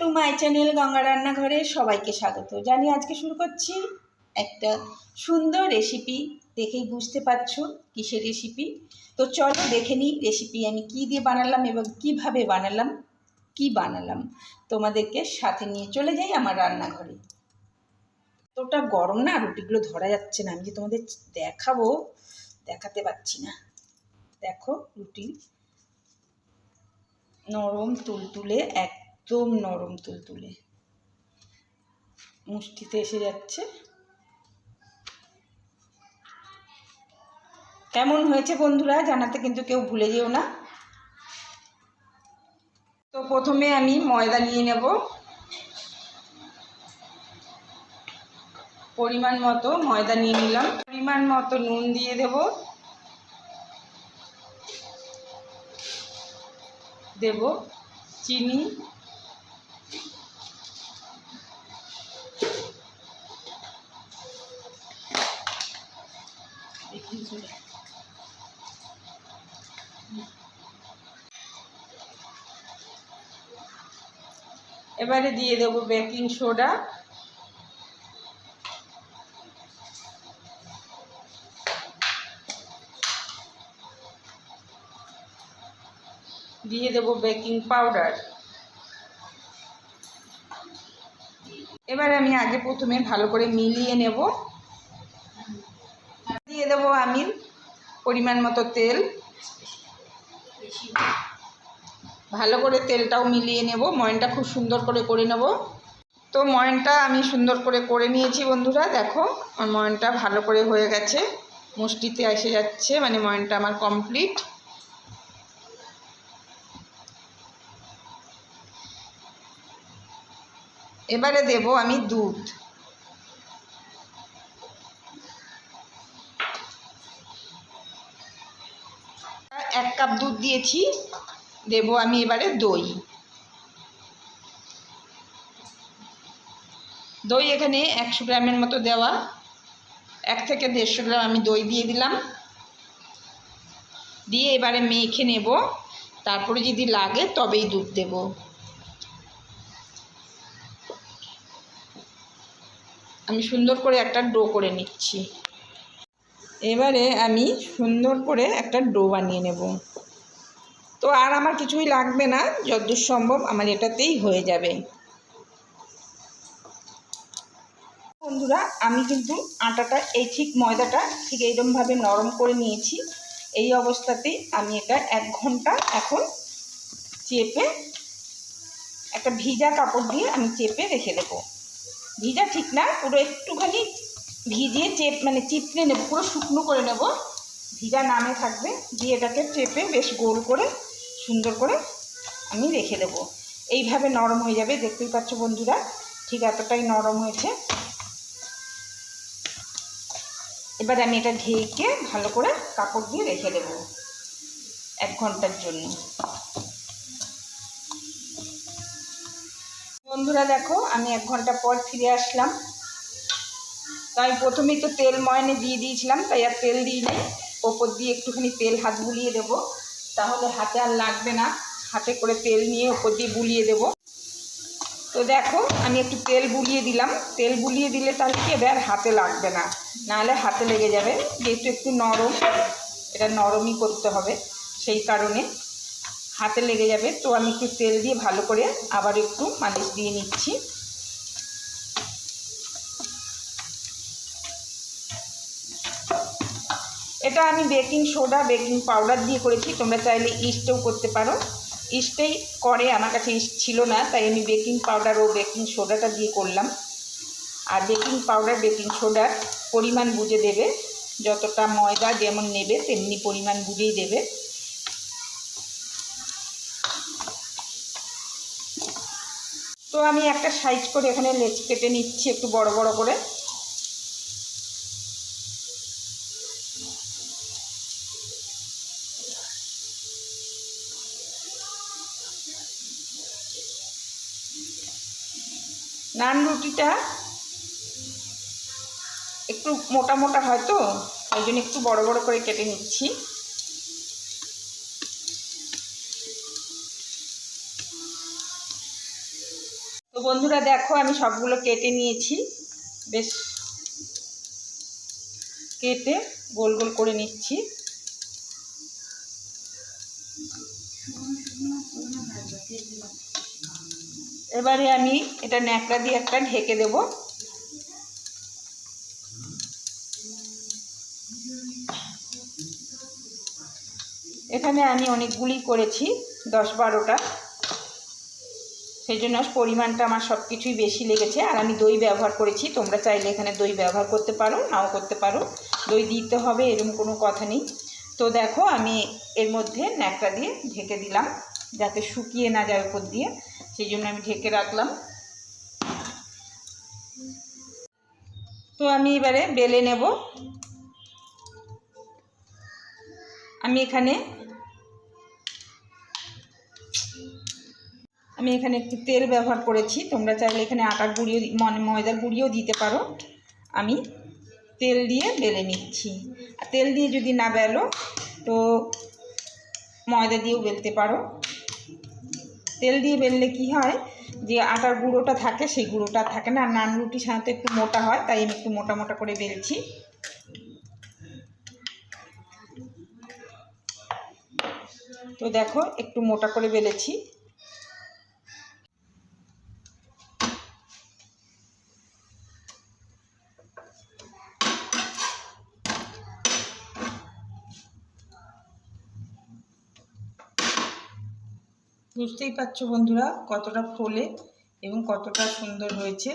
To my channel Ganga রান্নাঘরে সবাইকে স্বাগত। জানি আজকে শুরু করছি একটা সুন্দর রেসিপি দেখেই বুঝতে পারছ কিসের রেসিপি তো চলো দেখে নিই রেসিপি আমি কি দিয়ে বানালাম এবং কীভাবে বানালাম, কি বানালাম। তোমাদেরকে সাথে নিয়ে চলে যাই আমার রান্নাঘরে। তোটা গরম না, রুটিগুলো ধরা যাচ্ছে না। আমি যে তোমাদের দেখাবো, দেখাতে পারছি না। দেখো রুটি নরম তুলতুলে একদম নরম তুলতুলে মুষ্টিতে এসে যাচ্ছে। কেমন হয়েছে বন্ধুরা জানাতে কিন্তু কেউ ভুলে যেও না। তো প্রথমে আমি ময়দা নিয়ে নেব। পরিমাণ মতো ময়দা নিয়ে নিলাম। পরিমাণ মতো নুন দিয়ে দেব। দেব চিনি। এবারে দিয়ে দেব বেকিং সোডা। দিয়ে দেব বেকিং পাউডার। এবার আমি আগে প্রথমে ভালো করে মিলিয়ে নেব। দিয়ে দেব আমি পরিমাণ মতো তেল। ভালো করে তেলটাও মিলিয়ে নেব, ময়নটা খুব সুন্দর করে করে নেব। তো ময়নটা আমি সুন্দর করে করে নিয়েছি বন্ধুরা, দেখো ময়নটা ভালো করে হয়ে গেছে। মুষ্টিতে এসে যাচ্ছে মানে ময়নটা আমার কমপ্লিট এবারে দেব আমি দুধ। এক কাপ দুধ দিয়েছি। দেব আমি এবারে দই। দই এখানে একশো গ্রামের মতো দেওয়া। এক থেকে দেড়শো গ্রাম আমি দই দিয়ে দিলাম। দিয়ে এবারে মেখে নেব। তারপরে যদি লাগে তবেই দুধ দেব। আমি সুন্দর করে একটা ডো করে নিচ্ছি। এবারে আমি সুন্দর করে একটা ডো বানিয়ে নেব। তো আর আমার কিছুই লাগবে না যতদূর সম্ভব আমার এটাতেই হয়ে যাবে। বন্ধুরা, আমি কিন্তু আটাটা, এই ঠিক ময়দাটা ঠিক এইরকমভাবে নরম করে নিয়েছি। এই অবস্থাতেই আমি এটা এক ঘণ্টা এখন চেপে একটা ভিজা কাপড় দিয়ে আমি চেপে রেখে দেবো। ভিজা ঠিক না, পুরো একটুখানি ভিজিয়ে চেপ মানে চিপড়ে নেব, পুরো শুকনো করে নেব। ভিজা নামে থাকবে, দিয়ে এটাকে চেপে বেশ গোল করে সুন্দর করে আমি রেখে দেব। এইভাবে নরম হয়ে যাবে, দেখতেই পাচ্ছ বন্ধুরা, ঠিক এতটাই নরম হয়েছে। এবার আমি এটা ঢেকে ভালো করে কাপড় দিয়ে রেখে দেব এক ঘণ্টার জন্য। বন্ধুরা দেখো, আমি এক ঘণ্টা পর ফিরে আসলাম। তো আমি প্রথমেই তো তেল ময়নে দিয়ে দিয়েছিলাম, তাই আর তেল দিই নাই ওপর দিয়ে একটুখানি তেল হাত বুলিয়ে দেব। তাহলে হাতে আর লাগবে না। হাতে করে তেল নিয়ে ওপর দিয়ে বুলিয়ে দেব। তো দেখো, আমি একটু তেল বুলিয়ে দিলাম। তেল বুলিয়ে দিলে তাহলে কি এবার হাতে লাগবে না। নাহলে হাতে লেগে যাবে। যেহেতু একটু নরম, এটা নরমই করতে হবে সেই কারণে। হাতে লেগে যাবে। তো আমি একটু তেল দিয়ে ভালো করে আবার একটু মালিশ দিয়ে নিচ্ছি। এটা আমি বেকিং সোডা, বেকিং পাউডার দিয়ে করেছি। তোমরা চাইলে ইস্টেও করতে পারো। ইস্টেই করে, আমার কাছে ইস্ট ছিল না, তাই আমি বেকিং পাউডার ও বেকিং সোডাটা দিয়ে করলাম। আর বেকিং পাউডার, বেকিং সোডার পরিমাণ বুঝে দেবে। যতটা ময়দা যেমন নেবে, তেমনি পরিমাণ বুঝেই দেবে। তো আমি একটা সাইজ করে এখানে লেচ কেটে নিচ্ছি, একটু বড় বড় করে। নান রুটিটা একটু মোটা মোটা হয় তো, ওই জন্য একটু বড় বড় করে কেটে নিচ্ছি। তো বন্ধুরা দেখো, আমি সবগুলো কেটে নিয়েছি। বেশ কেটে গোল গোল করে নিচ্ছি। এবারে আমি এটা ন্যাকড়া দিয়ে একটা ঢেকে দেব। এখানে আমি অনেকগুলি করেছি, দশ বারোটা। সেই জন্য পরিমাণটা আমার সব কিছুই বেশি লেগেছে। আর আমি দই ব্যবহার করেছি, তোমরা চাইলে এখানে দই ব্যবহার করতে পারো, নাও করতে পারো। দই দিতে হবে এরকম কোনো কথা নেই। তো দেখো, আমি এর মধ্যে ন্যাকড়া দিয়ে ঢেকে দিলাম। যাতে শুকিয়ে না যায় উপর দিয়ে, সেই জন্য আমি ঢেকে রাখলাম। তো আমি এবারে বেলে নেব। আমি এখানে আমি এখানে একটু তেল ব্যবহার করেছি। তোমরা চাইলে এখানে আটার গুঁড়িও মানে ময়দার গুঁড়িও দিতে পারো। আমি তেল দিয়ে বেলে নিচ্ছি। তেল দিয়ে যদি না বেলো, তো ময়দা দিয়েও বেলতে পারো। তেল দিয়ে বেললে কি হয়? যে আটার গুঁড়োটা থাকে, সেই গুঁড়োটা থাকে না। আর নান রুটি সাধারণত একটু মোটা হয়, তাই আমি একটু মোটা মোটা করে বেলছি। তো দেখো, একটু মোটা করে বেলেছি। বুঝতেই পারছ বন্ধুরা কতটা ফোলে এবং কতটা সুন্দর হয়েছে।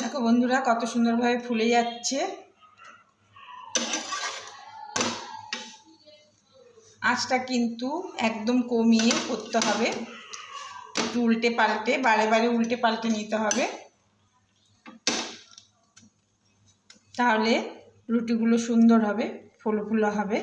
দেখো বন্ধুরা কত সুন্দরভাবে ফুলে যাচ্ছে। আঁচটা কিন্তু একদম কমিয়ে করতে হবে। একটু উল্টে পাল্টে, বারে বারে উল্টে পাল্টে নিতে হবে। তাহলে রুটিগুলো সুন্দর হবে ফুলো ফুলো হবে।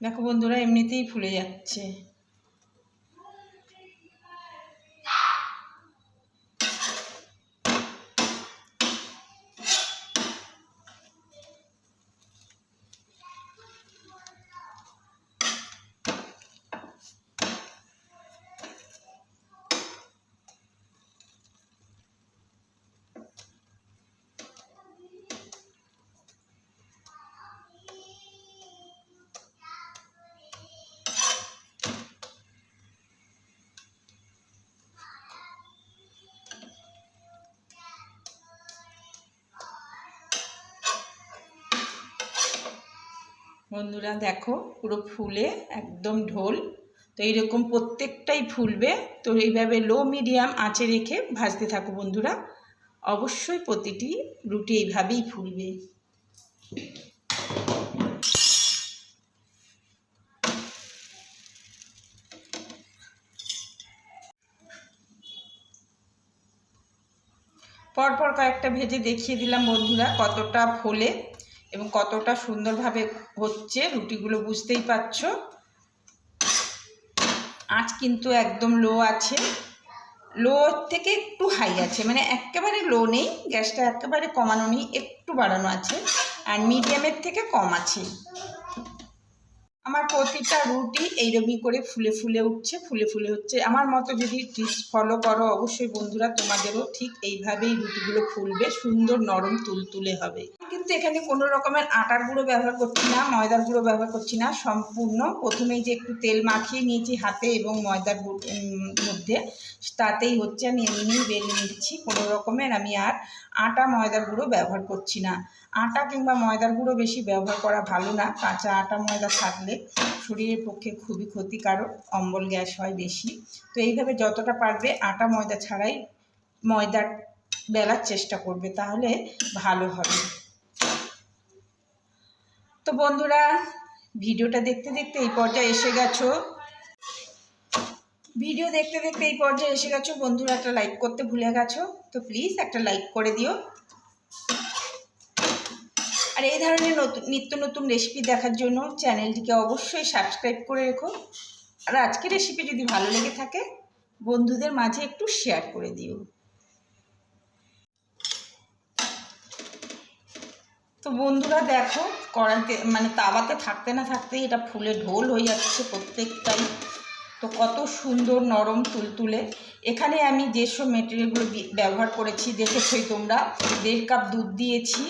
দেখো বন্ধুরা এমনিতেই ফুলে যাচ্ছে। বন্ধুরা দেখো পুরো ফুলে একদম ঢোল। তো এইরকম প্রত্যেকটাই ফুলবে। তো এইভাবে লো মিডিয়াম আঁচে রেখে ভাজতে থাকো বন্ধুরা। অবশ্যই প্রতিটি রুটি এইভাবেই ফুলবে। পরপর কয়েকটা ভেজে দেখিয়ে দিলাম বন্ধুরা কতটা ফোলে। এবং কতটা সুন্দরভাবে হচ্ছে রুটিগুলো বুঝতেই পারছ। আঁচ কিন্তু একদম লো আছে। লো থেকে একটু হাই আছে মানে একেবারে লো নেই, গ্যাসটা একেবারে কমানো নেই, একটু বাড়ানো আছে। আর মিডিয়ামের থেকে কম আছে। আমার প্রতিটা রুটি এইরকমই করে ফুলে ফুলে উঠছে, ফুলে ফুলে হচ্ছে। আমার মতো যদি টিপস ফলো করো, অবশ্যই বন্ধুরা তোমাদেরও ঠিক এইভাবেই রুটিগুলো ফুলবে, সুন্দর নরম তুলতুলে হবে। কিন্তু এখানে কোনো রকমের আটার গুঁড়ো ব্যবহার করছি না, ময়দার গুঁড়ো ব্যবহার করছি না, সম্পূর্ণ। প্রথমেই যে একটু তেল মাখিয়ে নিয়েছি হাতে এবং ময়দার মধ্যে, তাতেই হচ্ছে আমি এমনি বেলে নিচ্ছি। কোনো রকমের আমি আর আটা, ময়দার গুঁড়ো ব্যবহার করছি না। আটা কিংবা ময়দার গুঁড়ো বেশি ব্যবহার করা ভালো না। কাঁচা আটা, ময়দা থাকলে শরীরের পক্ষে খুবই ক্ষতিকারক, অম্বল গ্যাস হয় বেশি। তো এইভাবে যতটা পারবে আটা, ময়দা ছাড়াই ময়দার বেলার চেষ্টা করবে, তাহলে ভালো হবে। তো বন্ধুরা, ভিডিওটা দেখতে দেখতে এই পর্যায়ে এসে গেছো। ভিডিও দেখতে দেখতে এই পর্যায়ে এসে গেছো। বন্ধুরা একটা লাইক করতে ভুলে গেছো, তো প্লিজ একটা লাইক করে দিও। আর এই ধরনের নতুন, নিত্য নতুন রেসিপি দেখার জন্য চ্যানেলটিকে অবশ্যই সাবস্ক্রাইব করে রেখো। আর আজকের রেসিপি যদি ভালো লেগে থাকে, বন্ধুদের মাঝে একটু শেয়ার করে দিও। তো বন্ধুরা দেখো, কড়াইতে মানে তাওয়াতে থাকতে না থাকতেই এটা ফুলে ঢোল হয়ে যাচ্ছে প্রত্যেকটাই। তো কত সুন্দর নরম তুলতুলে। এখানে আমি যেসব মেটেরিয়ালগুলো ব্যবহার করেছি, দেখেছই তোমরা। দেড় কাপ দুধ দিয়েছি।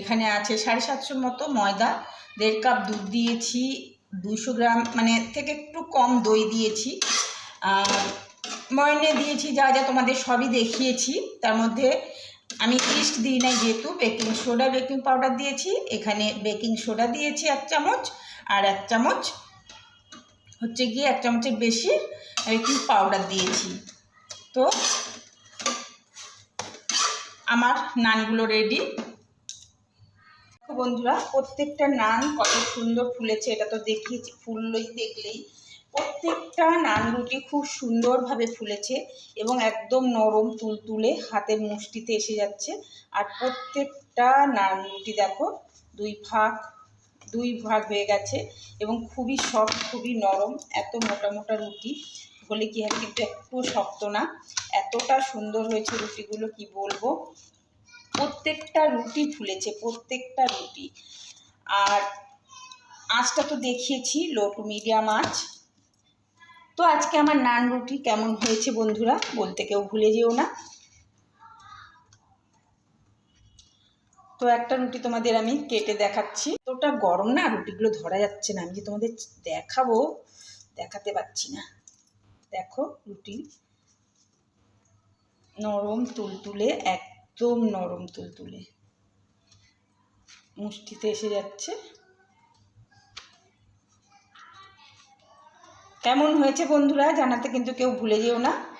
এখানে আছে সাড়ে সাতশোর মতো ময়দা, দেড় কাপ দুধ দিয়েছি, দুশো গ্রাম মানে থেকে একটু কম দই দিয়েছি। ময়নে দিয়েছি যা যা তোমাদের সবই দেখিয়েছি। তার মধ্যে আমি ইস্ট দিই নাই যেহেতু বেকিং সোডা বেকিং পাউডার দিয়েছি। এখানে বেকিং সোডা দিয়েছি এক চামচ আর এক চামচ। হচ্ছে গিয়ে এক চামচের বেশি বেকিং পাউডার দিয়েছি। তো আমার নানগুলো রেডি বন্ধুরা, প্রত্যেকটা নান কত সুন্দর ফুলেছে, এটা তো দেখিয়েছি ফুললই দেখলেই। প্রত্যেকটা নান রুটি খুব সুন্দরভাবে ফুলেছে এবং একদম নরম তুলতুলে হাতের মুষ্টিতে এসে যাচ্ছে। আর প্রত্যেকটা নান রুটি দেখো, দুই ভাগ দুই ভাগ হয়ে গেছে এবং খুবই সফট, খুবই নরম, এত মোটা মোটা রুটি। বলে কি হয় কিন্তু একটু শক্ত না। এতটা সুন্দর হয়েছে রুটিগুলো, কি বলব? প্রত্যেকটা রুটি ফুলেছে, প্রত্যেকটা রুটি। আর আঁচটা তো দেখিয়েছি লো টু মিডিয়াম আঁচ। তো আজকে আমার নান রুটি কেমন হয়েছে বন্ধুরা, বলতে কেউ ভুলে যেও না। তো একটা রুটি তোমাদের আমি কেটে দেখাচ্ছি। তো ওটা গরম না, রুটিগুলো ধরা যাচ্ছে না। আমি যে তোমাদের দেখাবো, দেখাতে পাচ্ছি না। দেখো রুটি নরম তুলতুলে একদম নরম তুলতুলে। মুষ্টিতে এসে যাচ্ছে। কেমন হয়েছে বন্ধুরা? জানাতে কিন্তু কেউ ভুলে যেও না।